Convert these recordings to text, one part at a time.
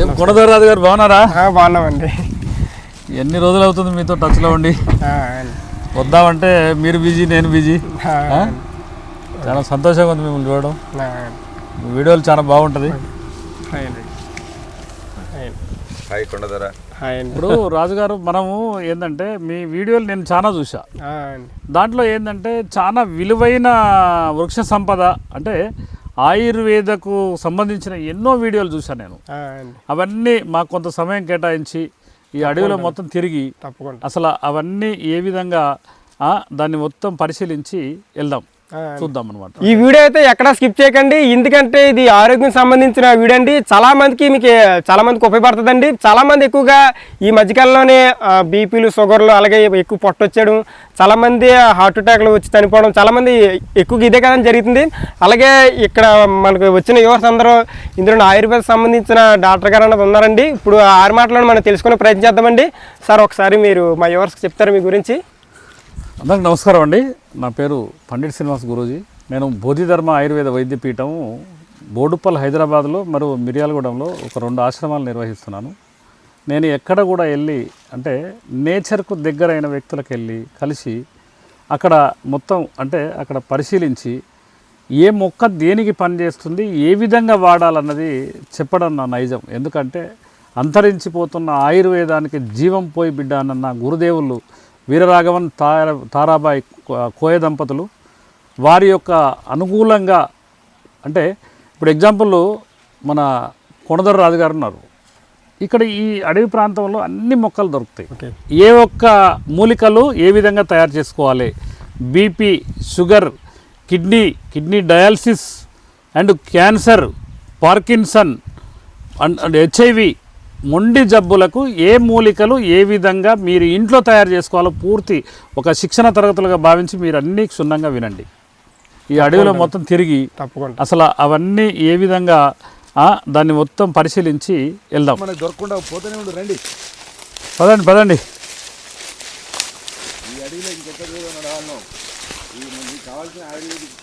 ఏం కొనదరాజు గారు బాగున్నారా? ఆ, బాగున్నామండి. ఎన్ని రోజులు అవుతుంది మీతో టచ్లో ఉండి? ఆ, వద్దామంటే మీరు బిజీ నేను బిజీ? చాలా సంతోషంగా ఉంది మిమ్మల్ని చూడడం. వీడియోలు చాలా బాగుంటుంది. హాయ్ కొండదర. ఇప్పుడు రాజుగారు మనము ఏంటంటే మీ వీడియోలు నేను చాలా చూసా. దాంట్లో ఏంటంటే చాలా విలువైన వృక్ష సంపద అంటే ఆయుర్వేదకు సంబంధించిన ఎన్నో వీడియోలు చూశాను నేను. అవన్నీ మాకు కొంత సమయం కేటాయించి ఈ అడవిలో మొత్తం తిరిగి తప్పకుండా. అసలు అవన్నీ ఏ విధంగా దాన్ని మొత్తం పరిశీలించి వెళ్దాం. చూద్దాం అనమాట ఈ వీడియో అయితే ఎక్కడా స్కిప్ చేయకండి. ఎందుకంటే ఇది ఆరోగ్యం సంబంధించిన వీడియో అండి. చాలా మందికి మీకు చాలా మందికి ఉపయోగపడుతుందండి. చాలా మంది ఎక్కువగా ఈ మధ్యకాలంలోనే బీపీలు షుగర్లు అలాగే ఎక్కువ పొట్టొచ్చేయడం చాలా మంది హార్ట్ అటాక్లు వచ్చి చనిపోవడం చాలా మంది ఎక్కువగా ఇదే కదా జరుగుతుంది. అలాగే ఇక్కడ మనకు వచ్చిన యువర్స్ అందరూ ఇందులో ఆయుర్వేద సంబంధించిన డాక్టర్ గారు అన్నది ఉన్నారండి. ఇప్పుడు ఆరు మాటలను మనం తెలుసుకునే ప్రయత్నం చేద్దామండి. సార్ ఒకసారి మీరు మా యువర్స్కి చెప్తారు మీ గురించి? అందరికి నమస్కారం అండి. నా పేరు పండిట్ శ్రీనివాస్ గురూజీ. నేను బోధిధర్మ ఆయుర్వేద వైద్య పీఠం బోడుప్పల్ హైదరాబాద్లో మరియు మిర్యాలగూడెంలో ఒక రెండు ఆశ్రమాలు నిర్వహిస్తున్నాను. నేను ఎక్కడ కూడా వెళ్ళి అంటే నేచర్కు దగ్గరైన వ్యక్తులకు వెళ్ళి కలిసి అక్కడ మొత్తం అంటే అక్కడ పరిశీలించి ఏ మొక్క దేనికి పనిచేస్తుంది ఏ విధంగా వాడాలన్నది చెప్పడం నా నైజం. ఎందుకంటే అంతరించిపోతున్న ఆయుర్వేదానికి జీవం పోయి బిడ్డ అన్న నా గురుదేవులు వీరరాఘవన్ తార తారాబాయి కోయ దంపతులు వారి యొక్క అనుకూలంగా అంటే ఇప్పుడు ఎగ్జాంపుల్ మన కొనదర రాజు గారు ఉన్నారు. ఇక్కడ ఈ అడవి ప్రాంతంలో అన్ని మొక్కలు దొరుకుతాయి. ఏ ఒక్క మూలికలు ఏ విధంగా తయారు చేసుకోవాలి? BP sugar kidney kidney dialysis and cancer Parkinson and and HIV మొండి జబ్బులకు ఏ మూలికలు ఏ విధంగా మీరు ఇంట్లో తయారు చేసుకోవాలో పూర్తి ఒక శిక్షణ తరగతులుగా భావించి మీరు అన్నీ క్షుణ్ణంగా వినండి. ఈ అడవిలో మొత్తం తిరిగి తప్పకుండా. అసలు అవన్నీ ఏ విధంగా దాన్ని మొత్తం పరిశీలించి వెళ్దాం. మనకి దొరకకుండా పోతూనే ఉండు రండి. పదండి పదండి. ఈ అడవిలో ఇంకెంత దూరం నడవాలను ఈ మనకి కావాల్సిన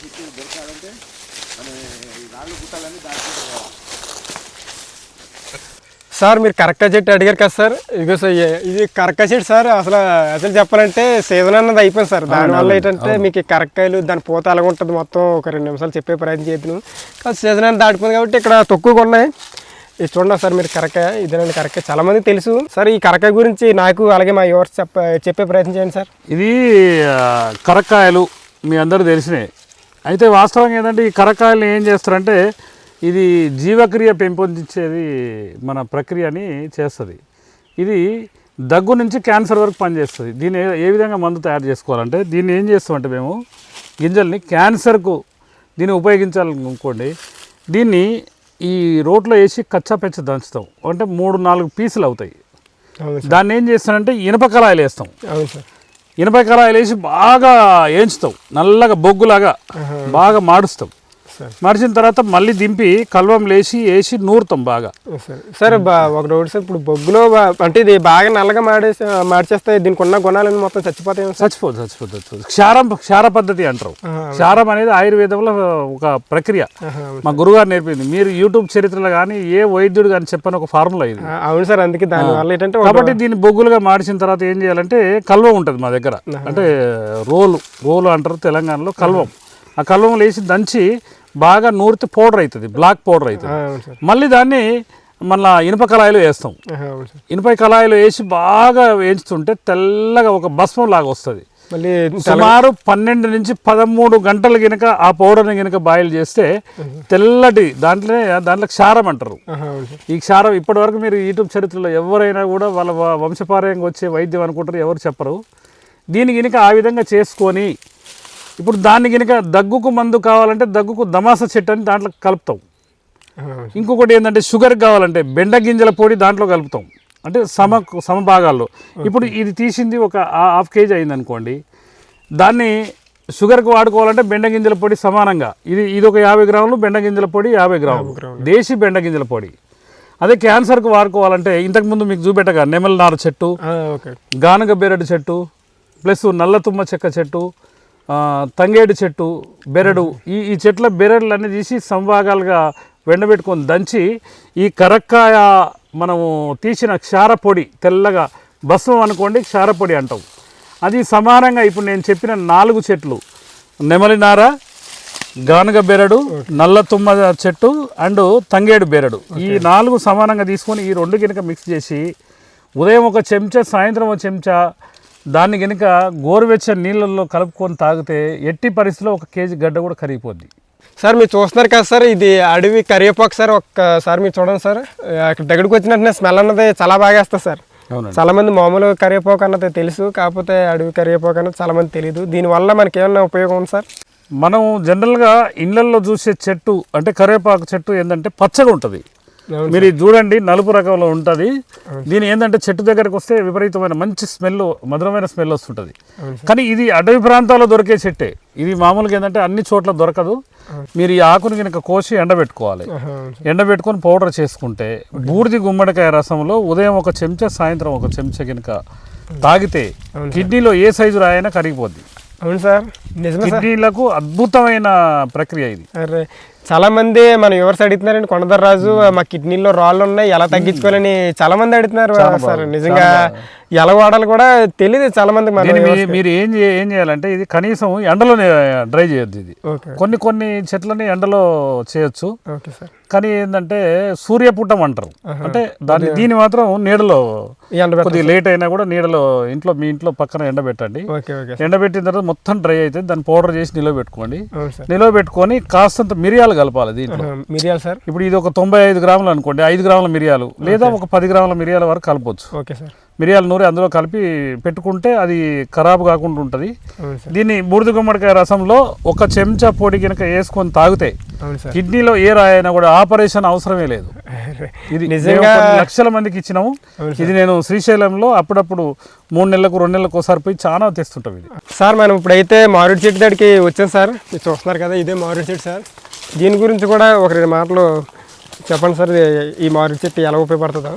చుట్టూ దొరకాలంటే మనం ఈ రాళ్ళు గుట్టాలని దాటుకుంటూ పోవాలి. సార్ మీరు కరెక్ట్గా చెట్టు అడిగారు కదా సార్. ఇదిగో సార్ ఇది కరెక్ట్గా చెట్టు సార్ అసలు అసలు చెప్పాలంటే సీజన్ అన్నది అయిపోయింది సార్. దానివల్ల ఏంటంటే మీకు ఈ కరక్కాయలు దాని పూత అలాగ ఉంటుంది మొత్తం. ఒక రెండు నిమిషాలు చెప్పే ప్రయత్నం చేద్దాం కానీ సీజన్ అనేది దాటిపోయింది కాబట్టి ఇక్కడ తక్కువగా ఉన్నాయి. ఇది చూడండి సార్ మీరు కరక్కాయ ఇదేనండి కరక్కాయ చాలా మందికి తెలుసు. సార్ ఈ కరక్కాయ గురించి నాకు అలాగే మా యువర్స్ చెప్ప చెప్పే ప్రయత్నం చేయండి సార్. ఇది కరక్కాయలు మీ అందరూ తెలిసినాయి. అయితే వాస్తవంగా ఏంటంటే ఈ కరక్కాయలు ఏం చేస్తారంటే ఇది జీవక్రియ పెంపొందించేది మన ప్రక్రియని చేస్తుంది. ఇది దగ్గు నుంచి క్యాన్సర్ వరకు పనిచేస్తుంది. దీన్ని ఏ- విధంగా మందు తయారు చేసుకోవాలంటే దీన్ని ఏం చేస్తామంటే మేము గింజల్ని క్యాన్సర్కు దీన్ని ఉపయోగించాలనుకోండి దీన్ని ఈ రోట్లో వేసి కచ్చా పెచ్చ దంచుతాం. అంటే మూడు నాలుగు పీసులు అవుతాయి. దాన్ని ఏం చేస్తానంటే ఇనుప కళాయిలు వేస్తాం. ఇనుప కళాయిలు వేసి బాగా వేయించుతాం. నల్లగా బొగ్గులాగా బాగా మాడుస్తాం. మడిచిన తర్వాత మళ్ళీ దింపి కల్వం లేచి వేసి నూరుతాం బాగా. సార్ ఒక రోడ్ సార్. ఇప్పుడు బొగ్గులో అంటే ఇది బాగా నల్లగా మాడేసి మార్చేస్తే దీనికి ఉన్న గుణాలను మొత్తం చచ్చిపోతాయి చచ్చిపోదు చచ్చిపోదు చచ్చిపోదు. క్షారం క్షార పద్ధతి అంటారు. క్షారం అనేది ఆయుర్వేదంలో ఒక ప్రక్రియ. మా గురుగారు నేర్పింది. మీరు యూట్యూబ్ చరిత్రలో కానీ ఏ వైద్యుడు కానీ చెప్పని ఒక ఫార్ములా ఇది. అవును సార్. అందుకే దానివల్ల ఏంటంటే కాబట్టి దీన్ని బొగ్గులుగా మార్చిన తర్వాత ఏం చేయాలంటే కల్వం ఉంటుంది మా దగ్గర. అంటే రోలు రోలు అంటారు తెలంగాణలో కల్వం. ఆ కల్వం లేచి దంచి బాగా నూరితే పౌడర్ అవుతుంది బ్లాక్ పౌడర్ అవుతుంది మళ్ళీ దాన్ని మళ్ళా ఇనుప కళాయిలో వేస్తాం. ఇనుప కళాయిలో వేసి బాగా వేయించుతుంటే తెల్లగా ఒక భస్మం లాగా వస్తుంది. మళ్ళీ సుమారు పన్నెండు నుంచి పదమూడు గంటలు గినక ఆ పౌడర్ని గినక బాయిల్ చేస్తే తెల్లటి దాంట్లో దాంట్లో క్షారం అంటారు. ఈ క్షారం ఇప్పటి వరకు మీరు యూట్యూబ్ చరిత్రలో ఎవరైనా కూడా వాళ్ళ వ- వంశపారంగా వచ్చే వైద్యం అనుకుంటారు ఎవరు చెప్పరు. దీని గినక ఆ విధంగా చేసుకొని ఇప్పుడు దాన్ని గినక దగ్గుకు మందు కావాలంటే దగ్గుకు దమాస చెట్టు అని దాంట్లో కలుపుతాం. ఇంకొకటి ఏంటంటే షుగర్ కావాలంటే బెండ గింజల పొడి దాంట్లో కలుపుతాం. అంటే సమ సమభాగాల్లో ఇప్పుడు ఇది తీసింది ఒక హాఫ్ కేజీ అయింది అనుకోండి దాన్ని షుగర్కి వాడుకోవాలంటే బెండ గింజల పొడి సమానంగా. ఇది ఇది ఒక యాభై గ్రాములు బెండ గింజల పొడి యాభై గ్రాములు. దేశీ బెండ గింజల పొడి. అదే క్యాన్సర్కి వాడుకోవాలంటే ఇంతకుముందు మీకు చూపెట్టగా నెమలనార చెట్టు ఆ, ఓకే. గానగ బెరడు చెట్టు ప్లస్ నల్ల తుమ్మ చెక్క చెట్టు తంగేడు చెట్టు బెరడు ఈ ఈ చెట్ల బెరడులు అన్నీ తీసి సంభాగాలుగా వెండబెట్టుకొని దంచి ఈ కరక్కాయ మనము తీసిన క్షారపొడి తెల్లగా భస్మం అనుకోండి క్షారపొడి అంటాం. అది సమానంగా ఇప్పుడు నేను చెప్పిన నాలుగు చెట్లు. నెమలినార గానుగ బెరడు నల్ల తుమ్మ చెట్టు అండ్ తంగేడు బెరడు. ఈ నాలుగు సమానంగా తీసుకొని ఈ రెండు కనుక మిక్స్ చేసి ఉదయం ఒక చెంచా సాయంత్రం ఒక చెంచా దాన్ని కనుక గోరువెచ్చని నీళ్ళల్లో కలుపుకొని తాగితే ఎట్టి పరిస్థితిలో ఒక కేజీ గడ్డ కూడా కరిగిపోద్ది. సార్ మీరు చూస్తున్నారు కదా సార్ ఇది అడవి కరివేపాకు సార్ ఒక్కసారి మీరు చూడండి సార్. అక్కడ దగ్గరికి వచ్చిన వెంటనే స్మెల్ అన్నది చాలా బాగా వేస్తుంది సార్. చాలా మంది మామూలు కరివేపాకు అన్నది తెలుసు కాకపోతే అడవి కరివేపాకు అన్నది చాలా మంది తెలియదు దీనివల్ల మనకి ఏమన్నా ఉపయోగం ఉంది సార్? మనం జనరల్గా ఇళ్ళల్లో చూసే చెట్టు అంటే కరివేపాకు చెట్టు ఏంటంటే పచ్చగా ఉంటుంది. మీరు ఇది చూడండి నలుపు రకంలో ఉంటుంది. దీని ఏంటంటే చెట్టు దగ్గరకు వస్తే విపరీతమైన మంచి స్మెల్ మధురమైన స్మెల్ వస్తుంటుంది. కానీ ఇది అడవి ప్రాంతాల్లో దొరికే చెట్టే. ఇది మామూలుగా ఏంటంటే అన్ని చోట్ల దొరకదు. మీరు ఈ ఆకుని కనుక కోసి ఎండబెట్టుకోవాలి. ఎండబెట్టుకొని పౌడర్ చేసుకుంటే బూడిది గుమ్మడికాయ రసంలో ఉదయం ఒక చెంచా సాయంత్రం ఒక చెంచా కనుక తాగితే కిడ్నీలో ఏ సైజు రాయైనా కరిగిపోద్ది. అవును సార్. నిజమే సార్. కిడ్నీలకు అద్భుతమైన ప్రక్రియ ఇది. చాలా మంది మన వివర్స్ అడుగుతున్నారండి కొండదర్ రాజు మా కిడ్నీలో రాళ్ళు ఉన్నాయి ఎలా తగ్గించుకోవాలని చాలా మంది అడుగుతున్నారు సార్ నిజంగా ఎలా వాడాలి కూడా తెలియదు చాలా మంది మీరు ఏం ఏం చేయాలంటే ఇది కనీసం ఎండలోనే డ్రై చేయొద్దు ఇది. కొన్ని కొన్ని చెట్లని ఎండలో చేయొచ్చు. కానీ ఏంటంటే సూర్యపుటం అంటారు. అంటే దాన్ని దీన్ని మాత్రం నీడలో కొద్దిగా లేట్ అయినా కూడా నీడలో ఇంట్లో మీ ఇంట్లో పక్కన ఎండబెట్టండి ఎండబెట్టిన తర్వాత మొత్తం డ్రై అయితే దాన్ని పౌడర్ చేసి నిలవ పెట్టుకోండి. నిలవ పెట్టుకొని కాస్తంత మిరియాలు కలపాలి దీంట్లో. మిరియాలు సార్? ఇప్పుడు ఇది ఒక తొంభై ఐదు గ్రాములు అనుకోండి ఐదు గ్రాముల మిరియాలు లేదా ఒక పది గ్రాముల మిరియాల వరకు కలపవచ్చు ఓకే సార్. మిరియాల నూరి అందులో కలిపి పెట్టుకుంటే అది ఖరాబ్ కాకుండా ఉంటుంది. దీన్ని బూడిద గుమ్మడికాయ రసంలో ఒక చెంచా పొడి కనుక వేసుకొని తాగితే కిడ్నీలో ఏ రాయైనా కూడా ఆపరేషన్ అవసరమే లేదు. ఇది నిజంగా లక్షల మందికి ఇచ్చినాము. ఇది నేను శ్రీశైలంలో అప్పుడప్పుడు మూడు నెలలకు రెండు నెలలకు ఒకసారి పోయి చాలా తెస్తుంటాం ఇది. సార్ మనం ఇప్పుడైతే మామిడి చెట్టు దగ్గరికి వచ్చాం సార్. మీరు చూస్తున్నారు కదా ఇదే మామిడి చెట్టు సార్. దీని గురించి కూడా ఒక రెండు మాటలు చెప్పండి సార్. ఈ మామిడి చెట్టు ఎలా ఉపయోగపడుతుందో.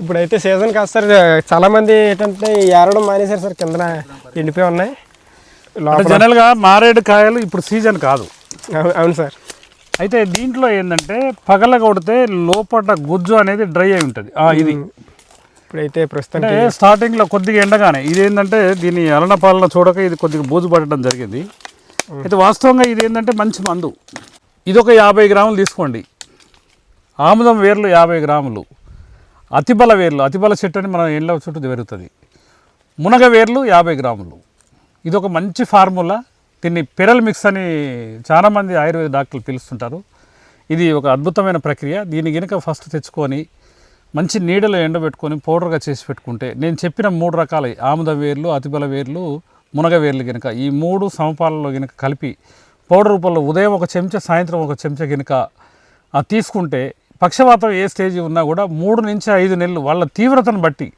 ఇప్పుడైతే సీజన్ కాదు సార్ చాలామంది ఏంటంటే ఏరడం మానేశారు సార్. కిందన ఎండిపోయి ఉన్నాయి. జనరల్గా మారేడు కాయలు ఇప్పుడు సీజన్ కాదు. అవును- సార్. అయితే దీంట్లో ఏంటంటే పగల కొడితే లోపల గుజ్జు అనేది డ్రై అయి ఉంటుంది. ఇది. ఇప్పుడైతే ప్రస్తుతం స్టార్టింగ్లో కొద్దిగా ఎండగానే ఇది ఏంటంటే దీని అలన పాలన చూడక ఇది కొద్దిగా బూజు పడటం జరిగింది. అయితే వాస్తవంగా ఇది ఏంటంటే మంచి మందు. ఇది ఒక యాభై గ్రాములు తీసుకోండి. ఆముదం వేర్లు యాభై గ్రాములు. అతిబల వేర్లు అతిబల చెట్టు అని మన ఎండ్ల చుట్టూ పెరుగుతుంది మునగ వేర్లు యాభై గ్రాములు. ఇది ఒక మంచి ఫార్ములా. దీన్ని పెరల్ మిక్స్ అని చాలామంది ఆయుర్వేద డాక్టర్లు పిలుస్తుంటారు. ఇది ఒక అద్భుతమైన ప్రక్రియ. దీన్ని గినక ఫస్ట్ తెచ్చుకొని మంచి నీడలో ఎండబెట్టుకొని పౌడర్గా చేసి పెట్టుకుంటే నేను చెప్పిన మూడు రకాల ఆముద వేర్లు అతిబల వేర్లు మునగ వేర్లు కనుక ఈ మూడు సమపాలలో కనుక కలిపి పౌడర్ రూపంలో ఉదయం ఒక చెంచా సాయంత్రం ఒక చెంచా కనుక తీసుకుంటే పక్షవాతం ఏ స్టేజ్ ఉన్నా కూడా మూడు నుంచి ఐదు నెలలు వాళ్ళ తీవ్రతను బట్టి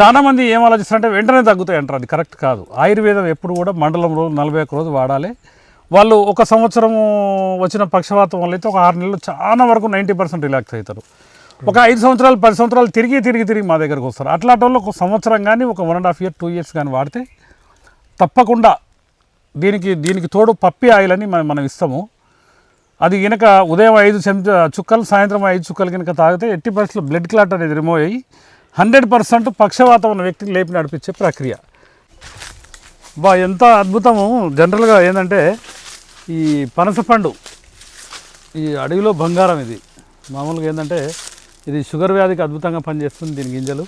చాలామంది ఏం ఆలోచిస్తారంటే వెంటనే తగ్గుతాయి అంటారు. అది కరెక్ట్ కాదు. ఆయుర్వేదం ఎప్పుడు కూడా మండలం రోజు నలభై ఒక్క రోజు వాడాలి. వాళ్ళు ఒక సంవత్సరం వచ్చిన పక్షవాతం వల్ల అయితే ఒక ఆరు నెలలు చాలా వరకు నైంటీ పర్సెంట్ రిలాక్స్ అవుతారు. ఒక ఐదు సంవత్సరాలు పది సంవత్సరాలు తిరిగి తిరిగి తిరిగి మా దగ్గరకు వస్తారు. అట్లాంటి వాళ్ళు ఒక సంవత్సరం కానీ ఒక one and half year two years కానీ వాడితే తప్పకుండా దీనికి దీనికి తోడు పప్పి ఆయిల్ అని మనం మనం ఇస్తాము. అది కనుక ఉదయం ఐదు చెంచా చుక్కలు సాయంత్రం ఐదు చుక్కలు కనుక తాగితే ఎట్టి పరిస్థితుల్లో బ్లడ్ క్లాట్ అనేది రిమూవ్ అయ్యి హండ్రెడ్ పర్సెంట్ పక్షవాతం ఉన్న వ్యక్తిని లేపి నడిపించే ప్రక్రియ. బా ఎంత అద్భుతము. జనరల్గా ఏంటంటే ఈ పనసపండు ఈ అడవిలో బంగారం ఇది. మామూలుగా ఏంటంటే ఇది షుగర్ వ్యాధికి అద్భుతంగా పనిచేస్తుంది దీని గింజలు.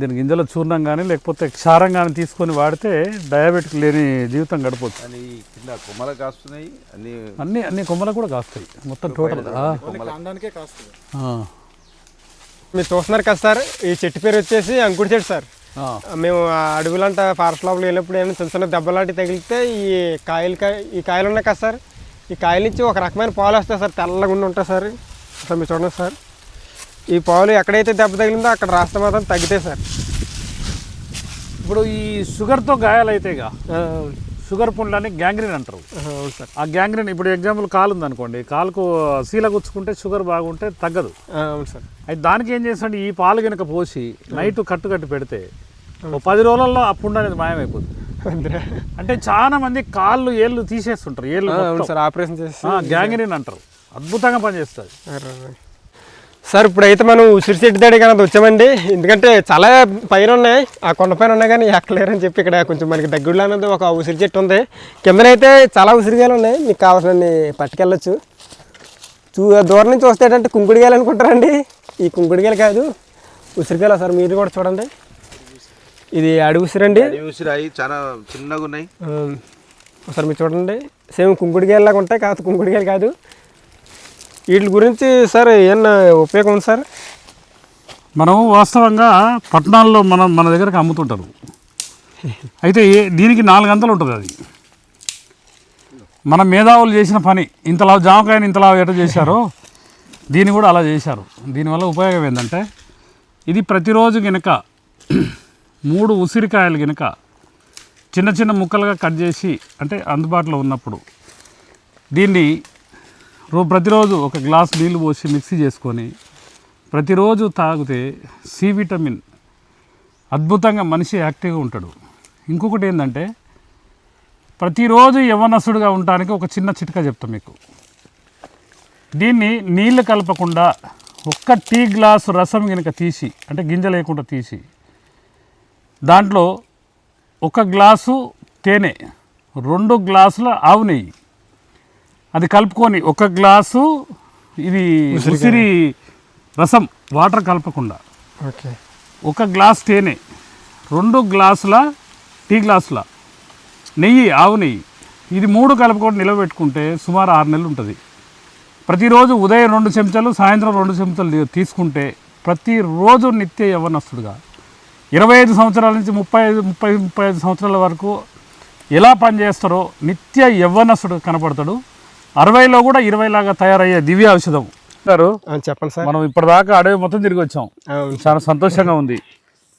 దీని గింజల చూర్ణం కానీ లేకపోతే క్షారం కానీ తీసుకొని వాడితే డయాబెటిక్ లేని జీవితం గడపవచ్చు అని కింద కొమ్మలు కాస్తున్నాయి అన్ని అన్ని అన్ని కొమ్మలు కూడా కాస్తాయి. మొత్తం టోటల్ మీరు చూస్తున్నారు కదా సార్ ఈ చెట్టు పేరు వచ్చేసి అంకుడి చెట్టు సార్. మేము అడవులంట ఫారెస్ట్ లోపల వెళ్ళినప్పుడు ఏమైనా చిన్న చిన్న దెబ్బలాంటి తగిలితే ఈ కాయలు కాయ ఈ కాయలు ఉన్నాయి కదా సార్. ఈ కాయల నుంచి ఒక రకమైన పాలు వస్తాయి సార్ తెల్లగా ఉండి ఉంటాయి సార్. సార్ మీరు చూడండి సార్. ఈ పాలు ఎక్కడైతే దెబ్బ తగిలిందో అక్కడ రాస్తే మాత్రం తగ్గితే సార్. ఇప్పుడు ఈ షుగర్తో గాయాలైతేగా షుగర్ పుండ్లని గ్యాంగ్రీన్ అంటారు. అవును సార్. ఆ గ్యాంగ్రీన్ ఇప్పుడు ఎగ్జాంపుల్ కాలు ఉందనుకోండి కాలుకు సీల గుచ్చుకుంటే షుగర్ బాగుంటే తగ్గదు. అవును సార్. అయితే దానికి ఏం చేస్తాడు ఈ పాలు కనుక పోసి నైట్ కట్టు కట్టి పెడితే ఓ పది రోజుల్లో ఆ పుండు అనేది మాయమైపోతుంది. అంటే చాలా మంది కాళ్ళు ఏళ్ళు తీసేస్తుంటారు ఏళ్ళు సార్ ఆపరేషన్ చేసి గ్యాంగ్రీన్ అంటారు. అద్భుతంగా పనిచేస్తుంది. సార్ ఇప్పుడైతే మనం ఉసిరి చెట్టు దగ్గర కనుక వచ్చామండి. ఎందుకంటే చాలా పైన ఉన్నాయి ఆ కొండ పైన ఉన్నాయి కానీ ఎక్కలేరని చెప్పి ఇక్కడ కొంచెం మనకి దగ్గరలో అనేది ఒక ఉసిరి చెట్టు ఉంది. కిందనైతే చాలా ఉసిరికాయలు ఉన్నాయి. మీకు కావాల్సినన్ని పట్టుకెళ్ళచ్చు. చూ దూరం నుంచి వస్తే ఏంటంటే కుంకుడికాయలు అనుకుంటారండి. ఈ కుంకుడికాయలు కాదు ఉసిరికాయలు సార్ మీరు కూడా చూడండి. ఇది అడుగు ఉసిరండి. ఉసిరాయి చాలా చిన్నగా ఉన్నాయి. ఒకసారి మీరు చూడండి. సేమ్ కుంకుడికాయలాగా ఉంటాయి కాదు కుంకుడికాయలు కాదు. వీటి గురించి సార్ ఏమన్నా ఉపయోగం ఉంది సార్? మనం వాస్తవంగా పట్టణాల్లో మనం మన దగ్గరకు అమ్ముతుంటారు. అయితే దీనికి నాలుగు గంటలు ఉంటుంది అది. మన మేధావులు చేసిన పని ఇంతలా జామకాయని ఇంతలా ఎట చేశారో దీన్ని కూడా అలా చేశారు. దీనివల్ల ఉపయోగం ఏంటంటే ఇది ప్రతిరోజు గనక మూడు ఉసిరికాయలు గనక చిన్న చిన్న ముక్కలుగా కట్ చేసి అంటే అందుబాటులో ఉన్నప్పుడు దీన్ని రో ప్రతిరోజు ఒక గ్లాస్ నీళ్ళు పోసి మిక్సీ చేసుకొని ప్రతిరోజు తాగితే సి విటమిన్ అద్భుతంగా మనిషి యాక్టివ్గా ఉంటాడు. ఇంకొకటి ఏంటంటే ప్రతిరోజు యవనసుడుగా ఉండడానికి ఒక చిన్న చిట్కా చెప్తాం మీకు. దీన్ని నీళ్ళు కలపకుండా ఒక్క టీ గ్లాసు రసం కనుక తీసి అంటే గింజ లేకుండా తీసి దాంట్లో ఒక గ్లాసు తేనె రెండు గ్లాసుల ఆవు నెయ్యి అది కలుపుకొని ఒక గ్లాసు ఇది ఉసిరి రసం వాటర్ కలపకుండా. ఓకే. ఒక గ్లాస్ తేనె రెండు గ్లాసుల టీ గ్లాసుల నెయ్యి ఆవు నెయ్యి. ఇది మూడు కలుపుకొని నిలబెట్టుకుంటే సుమారు ఆరు నెలలు ఉంటుంది. ప్రతిరోజు ఉదయం రెండు చెంచాలు సాయంత్రం రెండు చెంచాలు తీసుకుంటే ప్రతిరోజు నిత్య యవ్వనస్తుడుగా. ఇరవై ఐదు సంవత్సరాల నుంచి ముప్పై ఐదు ముప్పై ముప్పై ఐదు సంవత్సరాల వరకు ఎలా పనిచేస్తారో నిత్య యవ్వనస్తుడు కనపడతాడు. అరవైలో కూడా ఇరవై లాగా తయారయ్యే దివ్య ఔషధం. గారు చెప్పండి సార్. మనం ఇప్పటిదాకా అడవి మొత్తం తిరిగి వచ్చాం. చాలా సంతోషంగా ఉంది.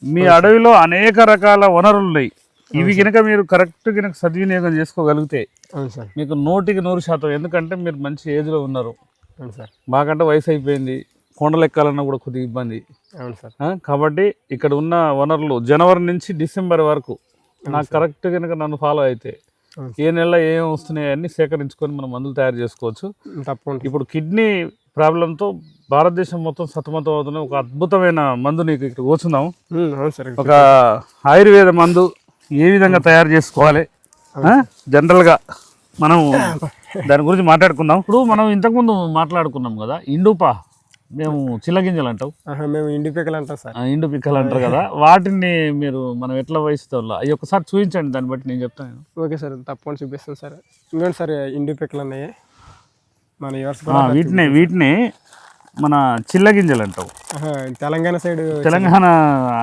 మీ అడవిలో అనేక రకాల వనరులు ఉన్నాయి. ఇవి కనుక మీరు కరెక్ట్ కనుక సద్వినియోగం చేసుకోగలిగితే మీకు నూటికి నూరు శాతం ఎందుకంటే మీరు మంచి ఏజ్లో ఉన్నారు. మాకంటే వయసు అయిపోయింది. కొండలు ఎక్కాలన్నా కూడా కొద్దిగా ఇబ్బంది. అవును సార్. కాబట్టి ఇక్కడ ఉన్న వనరులు జనవరి నుంచి డిసెంబర్ వరకు నాకు కరెక్ట్ కనుక నన్ను ఫాలో అయితే. ఏ నెల ఏం వస్తున్నాయి అన్ని సేకరించుకొని మనం మందులు తయారు చేసుకోవచ్చు. తప్పకుండా. ఇప్పుడు కిడ్నీ ప్రాబ్లంతో భారతదేశం మొత్తం సతమతం అవుతున్న ఒక అద్భుతమైన మందు నీకు ఇక్కడ కూర్చుందాం సార్ ఒక ఆయుర్వేద మందు ఏ విధంగా తయారు చేసుకోవాలి? జనరల్గా మనం దాని గురించి మాట్లాడుకుందాం. ఇప్పుడు మనం ఇంతకుముందు మాట్లాడుకున్నాం కదా ఇండుపా. మేము చిల్లగింజలు అంటాం ఆహా, మేము ఇండి పిక్కలు అంటాం సార్ ఇండు పిక్కలు అంటారు కదా. వాటిని మీరు మనం ఎట్లా వహిస్తాం అవి ఒకసారి చూపించండి దాన్ని బట్టి నేను చెప్తాను ఓకే సార్ తప్పకుండా చూపిస్తాను సార్. ఇంకోటి సార్ ఇండి పిక్కలు ఉన్నాయి మన వీటిని వీటిని మన చిల్లగింజలు అంటాం తెలంగాణ సైడ్ తెలంగాణ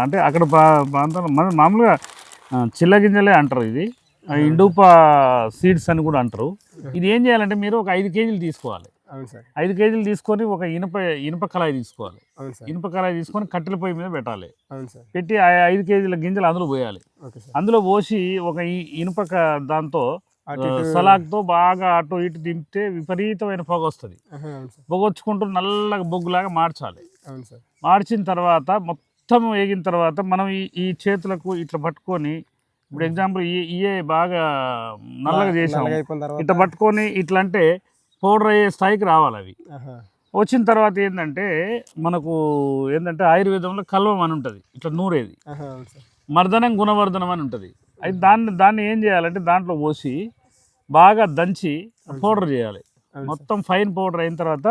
అంటే అక్కడ ప్రా- ప్రాంతంలో మన మామూలుగా చిల్లగింజలే అంటారు ఇది. ఇండూపా సీడ్స్ అని కూడా అంటారు. ఇది ఏం చేయాలంటే మీరు ఒక ఐదు కేజీలు తీసుకోవాలి. ఐదు కేజీలు తీసుకొని ఒక ఇనుప ఇనుప కళాయి తీసుకోవాలి. ఇనుప కళాయి తీసుకొని కట్టెల పొయ్యి మీద పెట్టాలి. పెట్టి ఐదు కేజీల గింజలు అందులో పోయాలి. అందులో పోసి ఒక ఇనుప దాంతో సలాక్తో బాగా అటు ఇటు దింపితే విపరీతమైన పొగ వస్తుంది. పొగ వచ్చుకుంటూ నల్లగా బొగ్గులాగా మార్చాలి. మార్చిన తర్వాత మొత్తం వేగిన తర్వాత మనం ఈ ఈ చేతులకు ఇట్లా పట్టుకొని ఇప్పుడు ఎగ్జాంపుల్ ఇయే బాగా నల్లగా చేసాం ఇట్లా పట్టుకొని ఇట్లా అంటే పౌడర్ అయ్యే స్థాయికి రావాలి అవి. వచ్చిన తర్వాత ఏంటంటే మనకు ఏంటంటే ఆయుర్వేదంలో కల్వం అని ఉంటుంది. ఇట్లా నూరేది. మర్దనం గుణవర్ధనం అని ఉంటుంది. అయితే దాన్ని దాన్ని ఏం చేయాలంటే దాంట్లో పోసి బాగా దంచి పౌడర్ చేయాలి. మొత్తం ఫైన్ పౌడర్ అయిన తర్వాత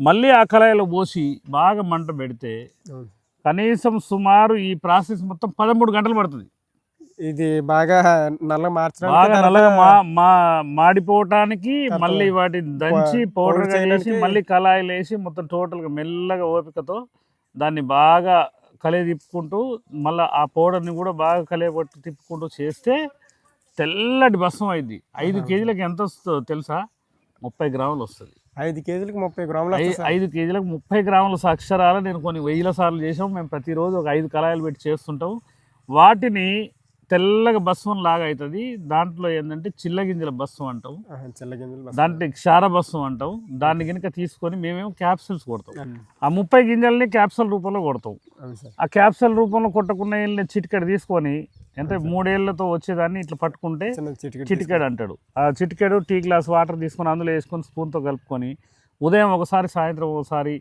మళ్ళీ ఆ కళాయిలో పోసి బాగా మంట పెడితే కనీసం సుమారు ఈ ప్రాసెస్ మొత్తం పదమూడు గంటలు పడుతుంది. ఇది బాగా నల్ల మార్చడానికి నల్లగా మా మా మాడిపోవటానికి మళ్ళీ వాటిని దంచి పౌడర్ చేయడానికి- మళ్ళీ కళాయిలు వేసి మొత్తం టోటల్గా మెల్లగా ఓపికతో దాన్ని బాగా కలియ తిప్పుకుంటూ మళ్ళీ ఆ పౌడర్ని కూడా బాగా కలియబట్టు తిప్పుకుంటూ చేస్తే తెల్లటి భస్మం అయింది ఐదు కేజీలకు ఎంత వస్తుందో తెలుసా? ముప్పై గ్రాములు వస్తుంది. ఐదు కేజీలకు ముప్పై గ్రాములు. ఐదు కేజీలకు ముప్పై గ్రాముల అక్షరాలు నేను కొన్ని వెయ్యిల సార్లు చేసాం మేము ప్రతిరోజు ఒక ఐదు కళాయిలు పెట్టి చేస్తుంటాం. వాటిని తెల్లగా భస్వం లాగా అవుతుంది దాంట్లో ఏంటంటే చిల్లగింజల భస్వం అంటాం. దాంట్లో క్షార భస్వం అంటాం. దాన్ని కనుక తీసుకొని మేమేమో క్యాప్సిల్స్ కొడతాం. ఆ ముప్పై గింజల్ని క్యాప్సూల్ రూపంలో కొడతాం. ఆ క్యాప్సూల్ రూపంలో కొట్టకుండా వెళ్ళిన చిటికెడు తీసుకొని అంటే మూడేళ్ళతో వచ్చేదాన్ని ఇట్లా పట్టుకుంటే చిటికెడు అంటాడు. ఆ చిటికెడు టీ గ్లాస్ వాటర్ తీసుకొని అందులో వేసుకొని స్పూన్తో కలుపుకొని ఉదయం ఒకసారి సాయంత్రం ఒకసారి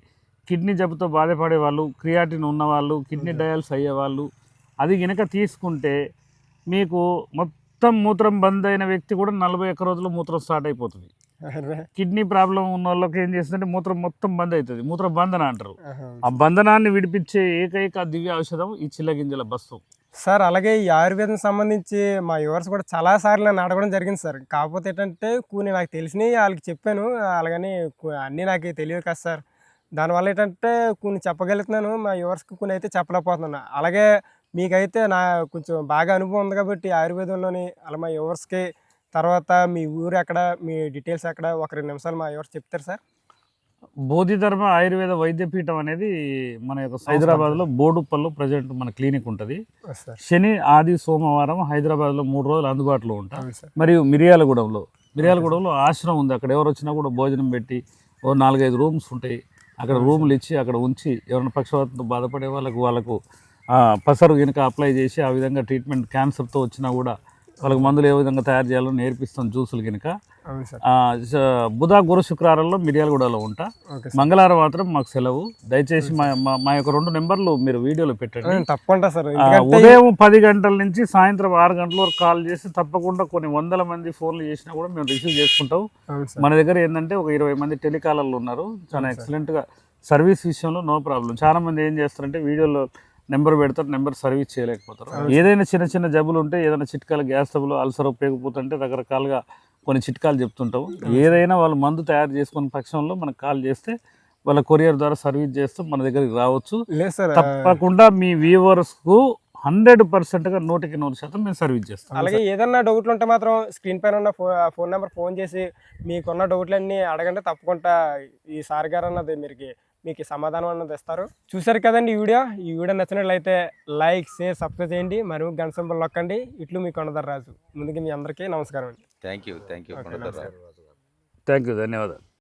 కిడ్నీ జబ్బుతో బాధపడే వాళ్ళు క్రియాటిన్ ఉన్నవాళ్ళు కిడ్నీ డయాల్స్ అయ్యేవాళ్ళు అది గనక తీసుకుంటే మీకు మొత్తం మూత్రం బంద్ అయిన వ్యక్తి కూడా నలభై ఒక్క రోజుల్లో మూత్రం స్టార్ట్ అయిపోతుంది. కిడ్నీ ప్రాబ్లం ఉన్న వాళ్ళకి ఏం చేస్తుందంటే మూత్రం మొత్తం బంద్ అవుతుంది. మూత్ర బంధన అంటారు. ఆ బంధనాన్ని విడిపించే ఏకైక దివ్య ఔషధం ఈ చిల్లగింజల బస్సు సార్ అలాగే ఈ ఆయుర్వేదం సంబంధించి మా యువర్స్ కూడా చాలా సార్లు నన్ను అడగడం జరిగింది సార్. కాకపోతే ఏంటంటే కొన్ని నాకు తెలిసినవి వాళ్ళకి చెప్పాను. అలాగని అన్నీ నాకు తెలియదు కదా సార్. దానివల్ల ఏంటంటే కొన్ని చెప్పగలుగుతున్నాను. మా యువర్స్కి కొన్ని అయితే చెప్పలేకపోతున్నాను. అలాగే మీకైతే నా కొంచెం బాగా అనుభవం ఉంది కాబట్టి ఆయుర్వేదంలోని అలా మా యువర్స్కి తర్వాత మీ ఊరు ఎక్కడ మీ డీటెయిల్స్ ఎక్కడ ఒక రెండు నిమిషాలు మా యువర్స్ చెప్తారు సార్. బోధిధర్మ ఆయుర్వేద వైద్యపీఠం అనేది మన యొక్క హైదరాబాద్లో బోడుప్పల్లో ప్రజెంట్ మన క్లినిక్ ఉంటుంది. సార్. శని ఆది సోమవారం హైదరాబాద్లో మూడు రోజులు అందుబాటులో ఉంటాం. మరియు మిరియాలగూడెంలో మిరియాలగూడెంలో ఆశ్రమం ఉంది. అక్కడ ఎవరు వచ్చినా కూడా భోజనం పెట్టి ఓ నాలుగైదు రూమ్స్ ఉంటాయి. అక్కడ రూములు ఇచ్చి అక్కడ ఉంచి ఎవరైనా పక్షవాతంతో బాధపడే వాళ్ళకు వాళ్ళకు పసరు కనుక అప్లై చేసి ఆ విధంగా ట్రీట్మెంట్ క్యాన్సర్తో వచ్చినా కూడా వాళ్ళకి మందులు ఏ విధంగా తయారు చేయాలో నేర్పిస్తాం జ్యూసులు కనుక బుధ గురు శుక్రవారాల్లో మిర్యాలగూడలో ఉంటా. మంగళవారం మాత్రం మాకు సెలవు. దయచేసి మా మా- యొక్క రెండు నెంబర్లు మీరు వీడియోలో పెట్టండి. తప్పకుండా సార్. ఉదయం పది గంటల నుంచి సాయంత్రం ఆరు గంటల వరకు కాల్ చేసి తప్పకుండా కొన్ని వందల మంది ఫోన్లు చేసినా కూడా మేము రిసీవ్ చేసుకుంటాం. మన దగ్గర ఏంటంటే ఒక ఇరవై మంది టెలికాలర్లు ఉన్నారు. చాలా ఎక్సలెంట్గా సర్వీస్ విషయంలో నో ప్రాబ్లం. చాలా మంది ఏం చేస్తారంటే వీడియోలో నెంబర్ పెడతారు నెంబర్ సర్వీస్ చేయలేకపోతారు. ఏదైనా చిన్న చిన్న జబ్బులు ఉంటే ఏదైనా చిట్కాలు గ్యాస్ ట్రబుల్ అల్సర్ ఉపయోగపోతుంటే రకరకాలుగా కొన్ని చిట్కాలు చెప్తుంటాం ఏదైనా వాళ్ళు మందు తయారు చేసుకున్న పక్షంలో మనకు కాల్ చేస్తే వాళ్ళ కొరియర్ ద్వారా సర్వీస్ చేస్తూ మన దగ్గరికి రావచ్చు. తప్పకుండా మీ వ్యూవర్స్కు హండ్రెడ్ పర్సెంట్గా నూటికి నూరు శాతం మేము సర్వీస్ చేస్తాం. అలాగే ఏదన్నా డౌట్లు ఉంటే మాత్రం స్క్రీన్ పైన ఉన్న ఫోన్ నెంబర్ ఫోన్ చేసి మీకున్న డౌట్లన్నీ అడగండి తప్పకుండా ఈ సార్ గారు అన్నది మీకు మీకు సమాధానం అన్నది ఇస్తారు చూసారు కదండి ఈ వీడియో? ఈ వీడియో నచ్చినట్లయితే లైక్ షేర్ సబ్స్క్రైబ్ చేయండి. మరియు గంట సింబల్ నొక్కండి ఇట్లు మీ కొండదర్ రాజు. ముందుగా మీ అందరికీ నమస్కారం అండి. Thank you thank you thank you ధన్యవాదాలు.